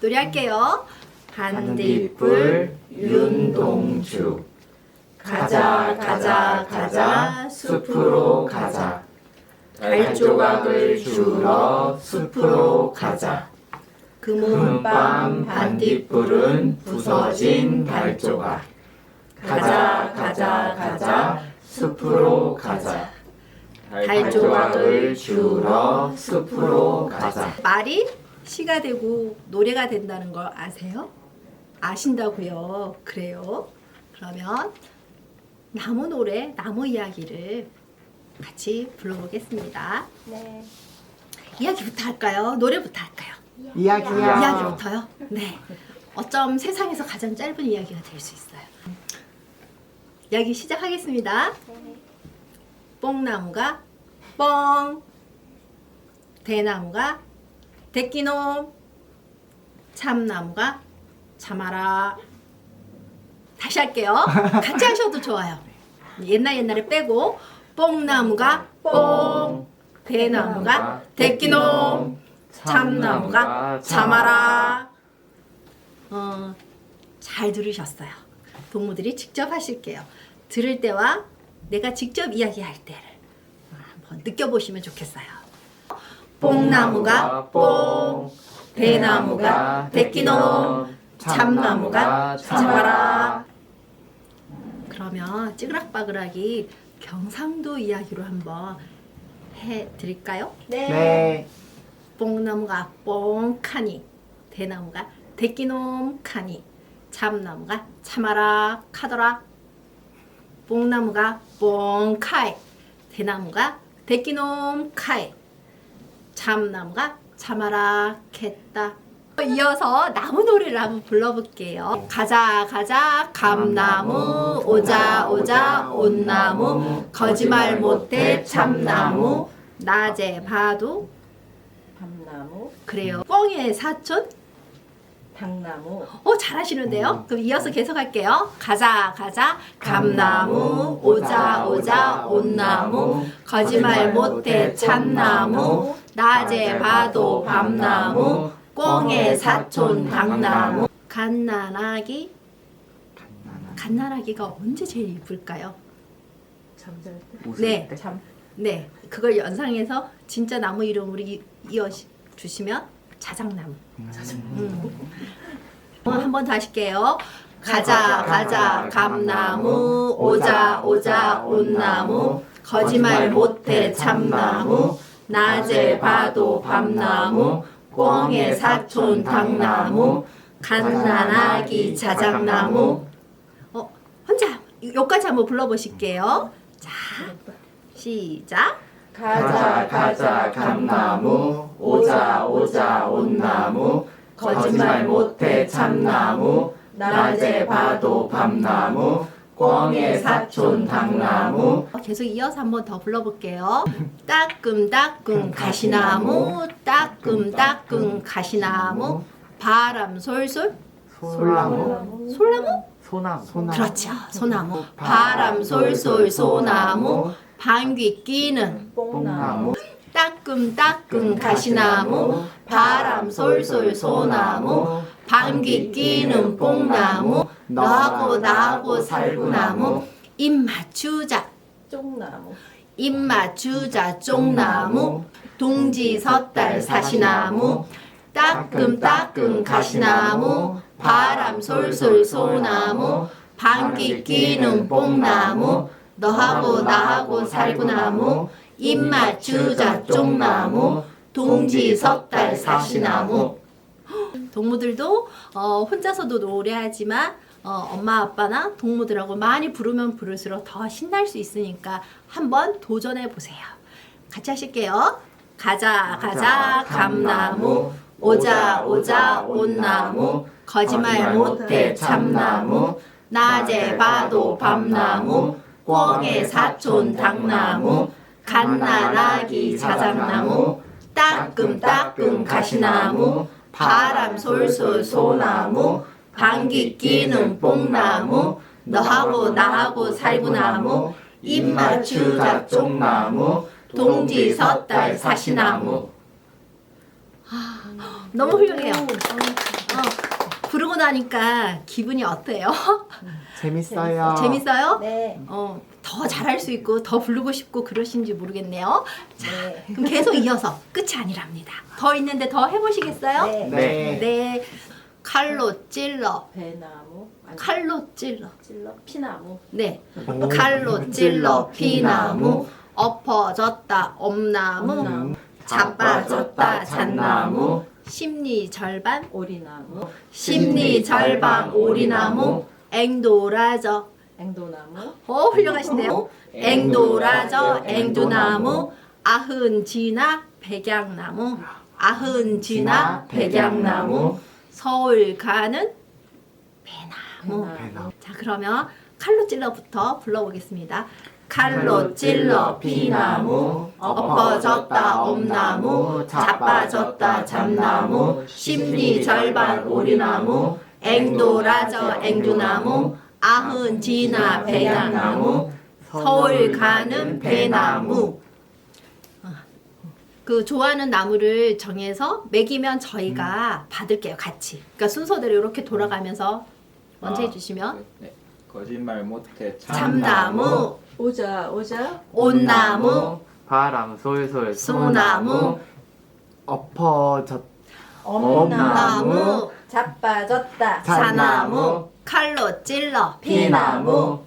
노래할게요. 반딧불 윤동주. 가자 가자 가자. 숲으로 가자. 달조각을 주러 숲으로 가자. 금은밤 반딧불은 부서진 달조각. 가자 가자 가자. 숲으로 가자. 달조각을 주러 숲으로 가자. 말이 시가 되고 노래가 된다는 걸 아세요? 아신다고요? 그래요? 그러면 나무 노래, 나무 이야기를 같이 불러보겠습니다. 네. 이야기부터 할까요? 노래부터 할까요? 이야기야 이야기부터요? 네. 어쩜 세상에서 가장 짧은 이야기가 될 수 있어요. 이야기 시작하겠습니다. 네. 뽕나무가 뻥, 대나무가 대끼놈, 참나무가 참아라. 다시 할게요. 같이 하셔도 좋아요. 옛날 옛날에 빼고 뽕나무가 뽕, 대나무가 대끼놈, 참나무가 참아라. 어, 잘 들으셨어요. 동무들이 직접 하실게요. 들을 때와 내가 직접 이야기할 때를 한번 느껴보시면 좋겠어요. 뽕나무가 뽕, 대나무가 대끼놈, 참나무가 참아라. 그러면 찌그락바그락이 경상도 이야기로 한번 해 드릴까요? 네. 네 뽕나무가 뽕카니 대나무가 대끼놈 카니 참나무가 참아라 카더라 뽕나무가 뽕카이 대나무가 대끼놈 카이 참나무가 참아라 캤다 이어서 나무 노래를 한번 불러볼게요. 가자 가자 감나무 오자 오자 온나무 거짓말 못해 참나무 낮에 봐도 밤나무, 그래요. 뻥의 사촌? 당나무, 어 잘하시는데요. 그럼 이어서 계속할게요. 가자 가자 감나무 오자 오자 온나무 거짓말 못해 참나무 낮에 봐도 밤나무 꽁의 사촌 당나무 갓난아기 갓난아기가 언제 제일 이쁠까요? 잠잘 때. 네. 때? 잠. 네, 그걸 연상해서 진짜 나무 이름으로 이- 이어 주시면 자작나무. 음. 어, 한번 더 하실게요. 가자 가자 감나무 오자 오자 온나무 거짓말 못해 참나무 낮에 봐도 밤나무 꽁의 사촌 당나무 갓난아기 자작나무. 어 혼자 여기까지 한번 불러보실게요. 자 시작. 가자 가자 감나무. 오자 오자 온나무. 거짓말 못해 참나무. 낮에 봐도 밤나무 꽝의 사촌 당나무. 어, 계속 이어서 한번 더 불러볼게요. 따끔따끔 가시나무, 따끔따끔 가시나무, 바람 솔솔, 솔나무. 솔나무? 소나무. 그렇죠, 소나무. 바람 솔솔 소나무, 방귀 끼는 뽕나무, 따끔따끔 가시나무, 바람 솔솔 소나무, 방귀 끼는 뽕나무, 너하고 나하고 살구나무, 입맛 주자. 쪽나무, 입맛 주자 쪽나무 동지 섣달 사시나무 따끔따끔 가시나무 바람 솔솔 소나무 방귀 끼는 뽕나무 너하고 나하고 살구나무 입맛 주자 쪽나무 동지 섣달 사시나무. 동무들도 어, 혼자서도 노래하지만 어, 엄마 아빠나 동무들하고 많이 부르면 부를수록 더 신날 수 있으니까 한번 도전해 보세요. 같이 하실게요. 가자 가자 감나무. 오자 오자 온나무. 거짓말 못해 참나무. 낮에 봐도 밤나무. 꽁의 사촌 당나무 갓난아기 자작나무 따끔따끔 가시나무 바람 솔솔 소나무 방귀 끼는 뽕나무 너하고 나하고 살구나무 주자 쪽나무 동지 섣달 사시나무 너무 훌륭해요. 어, 부르고 나니까 기분이 어때요? 재밌어요. 재밌어요? 네. 어, 더 잘할 수 있고 더 부르고 싶고 그러신지 모르겠네요. 네. 그럼 계속 이어서 끝이 아니랍니다. 더 있는데 더 해보시겠어요? 네. 네. 네. 칼로 찔러. 배나무. 아니, 칼로 찔러. 찔러. 피나무. 네. 오, 칼로 찔러 피나무. 엎어졌다 엄나무. 엄나무. 자빠졌다 잣나무. 심리 절반. 오리나무. 심리 절반 오리나무. 앵도라져. 앵도나무. 어 훌륭하신데요. 앵도라져 앵두나무. 아흔 지나 백양나무. 아흔 지나 백양나무. 서울 가는 배나무. 배나무. 자 그러면 칼로 찔러부터 불러보겠습니다. 칼로 찔러 피나무 엎어졌다 엄나무 자빠졌다 잡나무 심리 절반 오리나무 앵도라져 앵두나무 아흔 지나 배양나무 서울 가는 배나무. 그 좋아하는 나무를 정해서 매기면 저희가 받을게요 같이. 그러니까 순서대로 이렇게 돌아가면서 먼저 아, 해주시면. 네. 거짓말 못해 참나무 오자 오자. 온나무. 바람 솔솔 소나무. 엎어졌 엄나무. 나무. 자빠졌다. 자나무. 칼로 찔러. 피나무.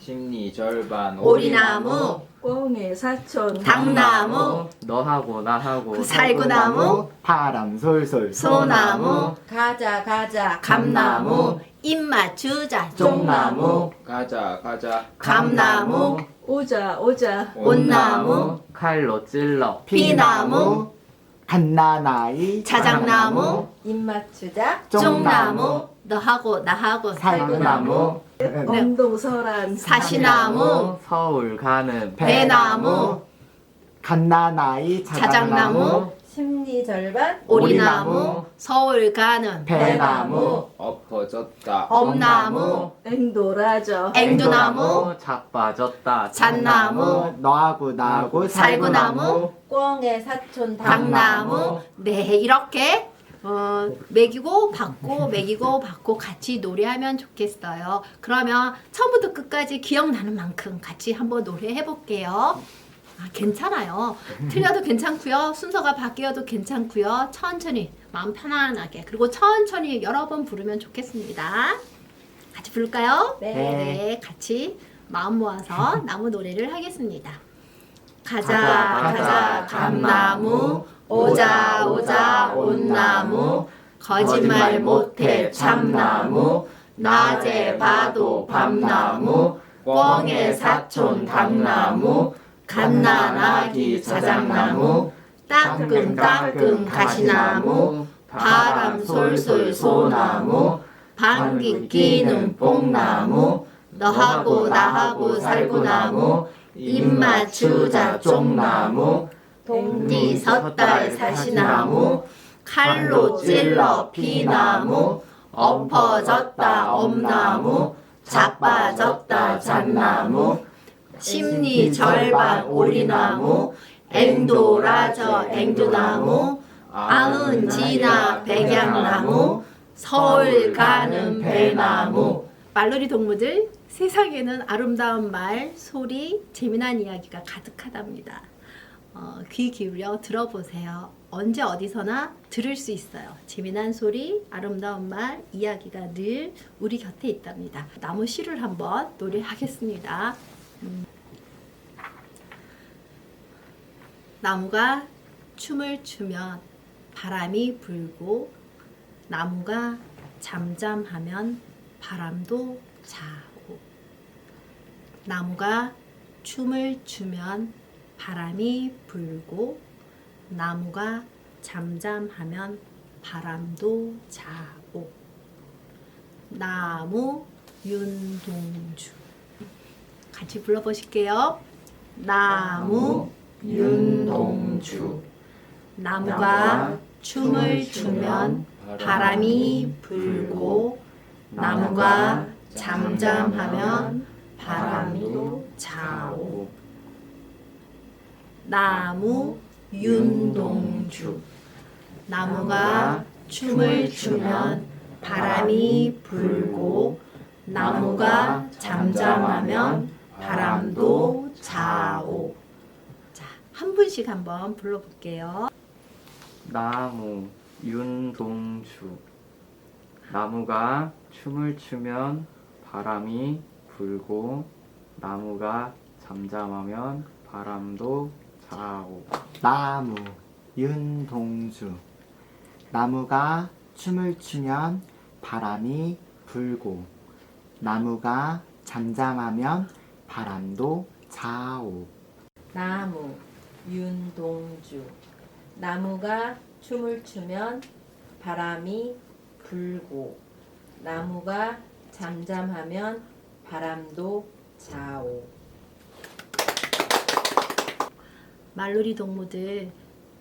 심리 절반 오리나무. 꽁의 사촌. 당나무. 너하고 나하고 그 살구나무. 바람 솔솔 소나무. 가자 가자. 감나무 입맛 주자. 종나무. 가자 가자. 감나무. 오자 오자. 온나무. 칼로 찔러. 피나무. 갓나나이. 자작나무. 입맛 주자. 종나무. 너하고 나하고 살구나무. 엉동설한. 사시나무. 서울 가는 배나무. 갓나나이 자작나무 심리 절반. 오리나무 서울 가는 배나무 엎어졌다 엄나무 앵도라져. 앵두나무 자빠졌다 잣나무 너하고 나하고 살구나무 꽁의 사촌 당나무 네 이렇게 어, 매기고 받고 매기고 받고 같이 노래하면 좋겠어요. 그러면 처음부터 끝까지 기억나는 만큼 같이 한번 노래해 볼게요. 아, 괜찮아요. 틀려도 괜찮고요. 순서가 바뀌어도 괜찮고요. 천천히 마음 편안하게 그리고 천천히 여러 번 부르면 좋겠습니다. 같이 부를까요? 네. 네, 같이 마음 모아서 나무 노래를 하겠습니다. 가자, 가자, 가자, 감나무, 오자, 오자, 온나무, 거짓말 못해 참나무, 낮에 봐도 밤나무, 꽝의 사촌 당나무, 갓난아기 자작나무, 따끔따끔 가시나무, 바람 솔솔 소나무, 방귀 끼는 뽕나무, 너하고 나하고 살구나무, 입맛 주자 쪽나무, 동디 섰달 사시나무, 칼로 찔러 피나무, 엎어졌다 엄나무, 자빠졌다 잣나무, 심리 절반 오리나무, 앵도라져 앵두나무, 아흔 지나 백양나무, 서울 가는 배나무. 말놀이 동무들 세상에는 아름다운 말, 소리, 재미난 이야기가 가득하답니다. 어, 귀 기울여 들어보세요. 언제 어디서나 들을 수 있어요. 재미난 소리, 아름다운 말, 이야기가 늘 우리 곁에 있답니다. 나무 시를 한번 노래하겠습니다. 음. 나무가 춤을 추면 바람이 불고 나무가 잠잠하면 바람도 자고 나무가 춤을 추면 바람이 불고 나무가 잠잠하면 바람도 자고 나무 윤동주 같이 불러보실게요. 나무 윤동주. 나무가 춤을 추면 바람이 불고 나무가 잠잠하면 바람도 자고 나무 윤동주. 나무가 춤을 추면 바람이 불고 나무가 잠잠하면 바람도 자오. 자, 한 분씩 한번 불러볼게요. 나무 윤동주 나무가 춤을 추면 바람이 불고 나무가 잠잠하면 바람도 자오 나무 윤동주 나무가 춤을 추면 바람이 불고 나무가 잠잠하면 바람도 자오 나무 윤동주 나무가 춤을 추면 바람이 불고 나무가 잠잠하면 바람도 자오 말놀이 동무들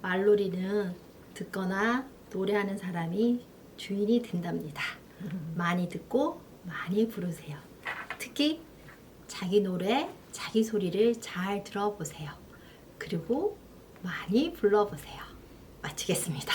말놀이는 듣거나 노래하는 사람이 주인이 된답니다. 많이 듣고 많이 부르세요. 특히 자기 노래, 자기 소리를 잘 들어보세요. 그리고 많이 불러보세요. 마치겠습니다.